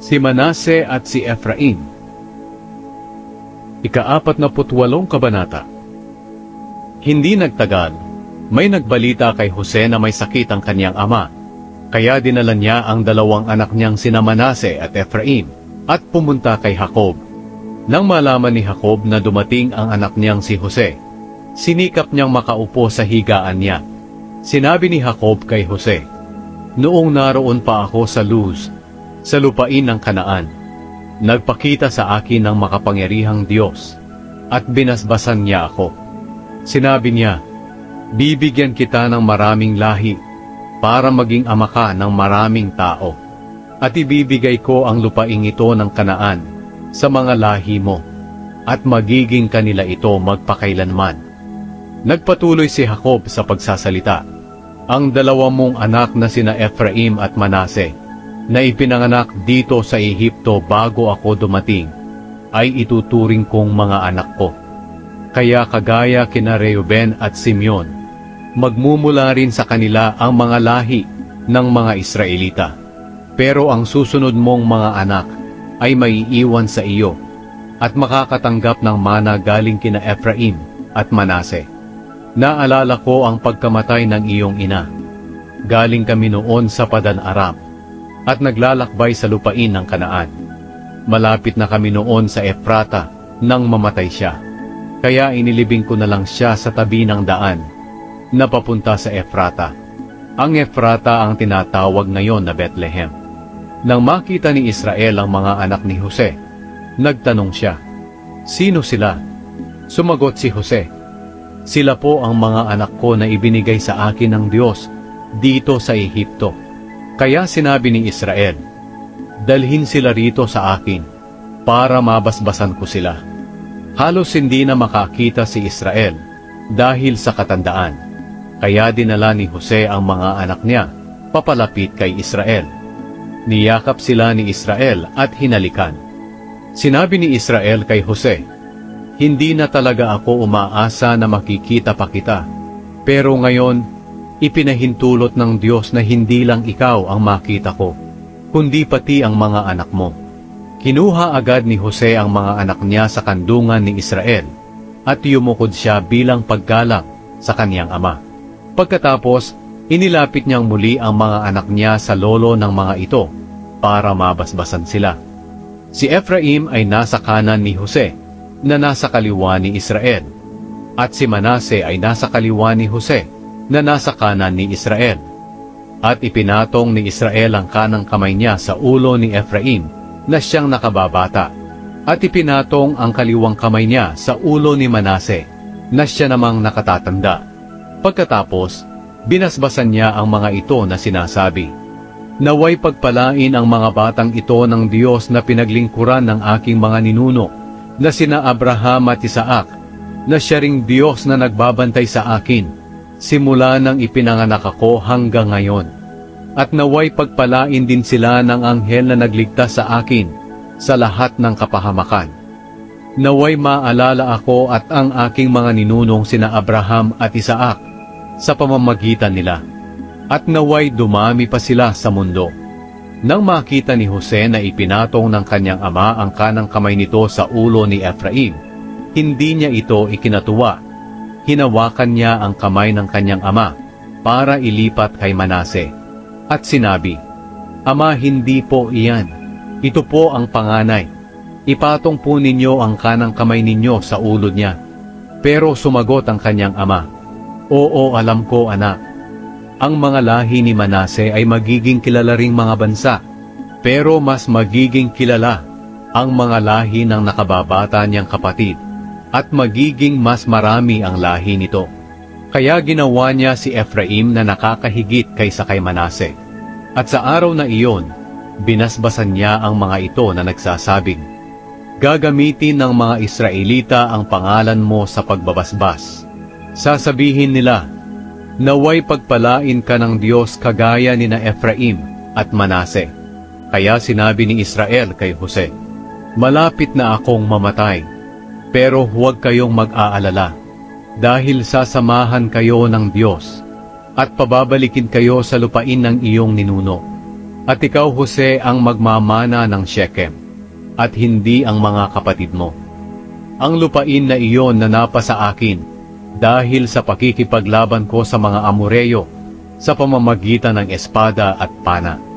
Si Manase at si Ephraim. Ikaapat na putwalong kabanata. Hindi nagtagal, may nagbalita kay Jose na may sakit ang kanyang ama. Kaya dinala niya ang dalawang anak niyang sina Manase at Ephraim at pumunta kay Jacob. Nang malaman ni Jacob na dumating ang anak niyang si Jose, sinikap niyang makaupo sa higaan niya. Sinabi ni Jacob kay Jose, Noong naroon pa ako sa Luz, sa lupain ng Kanaan, nagpakita sa akin ng makapangyarihang Diyos at binasbasan niya ako. Sinabi niya, Bibigyan kita ng maraming lahi para maging ama ka ng maraming tao at ibibigay ko ang lupaing ito ng Kanaan sa mga lahi mo at magiging kanila ito magpakailanman. Nagpatuloy si Jacob sa pagsasalita. Ang dalawa mong anak na sina Ephraim at Manase, na ipinanganak dito sa Ehipto bago ako dumating, ay ituturing kong mga anak ko. Kaya kagaya kina Reuben at Simeon, magmumula rin sa kanila ang mga lahi ng mga Israelita. Pero ang susunod mong mga anak ay maiiwan sa iyo at makakatanggap ng mana galing kina Ephraim at Manase. Naalala ko ang pagkamatay ng iyong ina. Galing kami noon sa Padan Aram at naglalakbay sa lupain ng Kanaan. Malapit na kami noon sa Efrata nang mamatay siya. Kaya inilibing ko na lang siya sa tabi ng daan na papunta sa Efrata. Ang Efrata ang tinatawag ngayon na Bethlehem. Nang makita ni Israel ang mga anak ni Jose, nagtanong siya, Sino sila? Sumagot si Jose, Sila po ang mga anak ko na ibinigay sa akin ng Diyos dito sa Ehipto. Kaya sinabi ni Israel, Dalhin sila rito sa akin para mabasbasan ko sila. Halos hindi na makakita si Israel dahil sa katandaan. Kaya dinala ni Jose ang mga anak niya papalapit kay Israel. Niyakap sila ni Israel at hinalikan. Sinabi ni Israel kay Jose, Hindi na talaga ako umaasa na makikita pa kita. Pero ngayon, ipinahintulot ng Diyos na hindi lang ikaw ang makita ko, kundi pati ang mga anak mo. Kinuha agad ni Jose ang mga anak niya sa kandungan ni Israel at yumukod siya bilang paggalang sa kaniyang ama. Pagkatapos, inilapit niyang muli ang mga anak niya sa lolo ng mga ito para mabasbasan sila. Si Ephraim ay nasa kanan ni Jose na nasa kaliwa ni Israel at si Manase ay nasa kaliwa ni Jose na nasa kanan ni Israel. At ipinatong ni Israel ang kanang kamay niya sa ulo ni Ephraim na siyang nakababata. At ipinatong ang kaliwang kamay niya sa ulo ni Manase na siya namang nakatatanda. Pagkatapos, binasbasan niya ang mga ito na sinasabi, Naway pagpalain ang mga batang ito ng Diyos na pinaglingkuran ng aking mga ninuno, na sina Abraham at Isaac, na siya ring Diyos na nagbabantay sa akin, simula nang ipinanganak ako hanggang ngayon. At naway pagpalain din sila ng anghel na nagligtas sa akin sa lahat ng kapahamakan. Naway maalala ako at ang aking mga ninunong sina Abraham at Isaac sa pamamagitan nila. At naway dumami pa sila sa mundo. Nang makita ni Jose na ipinatong ng kanyang ama ang kanang kamay nito sa ulo ni Ephraim, hindi niya ito ikinatuwa. Hinawakan niya ang kamay ng kanyang ama para ilipat kay Manase. At sinabi, Ama, hindi po iyan. Ito po ang panganay. Ipatong po ninyo ang kanang kamay ninyo sa ulo niya. Pero sumagot ang kanyang ama, Oo, alam ko anak. Ang mga lahi ni Manase ay magiging kilala ring mga bansa, pero mas magiging kilala ang mga lahi ng nakababata niyang kapatid, at magiging mas marami ang lahi nito. Kaya ginawa niya si Ephraim na nakakahigit kaysa kay Manase. At sa araw na iyon, binasbasan niya ang mga ito na nagsasabing, Gagamitin ng mga Israelita ang pangalan mo sa pagbabasbas. Sasabihin nila, Naway pagpalain ka ng Diyos kagaya ni na Ephraim at Manase. Kaya sinabi ni Israel kay Jose, Malapit na akong mamatay, pero huwag kayong mag-aalala, dahil sasamahan kayo ng Diyos, at pababalikin kayo sa lupain ng iyong ninuno. At ikaw, Jose, ang magmamana ng Shechem, at hindi ang mga kapatid mo. Ang lupain na iyon na napa sa akin, dahil sa pakikipaglaban ko sa mga Amoreyo, sa pamamagitan ng espada at pana.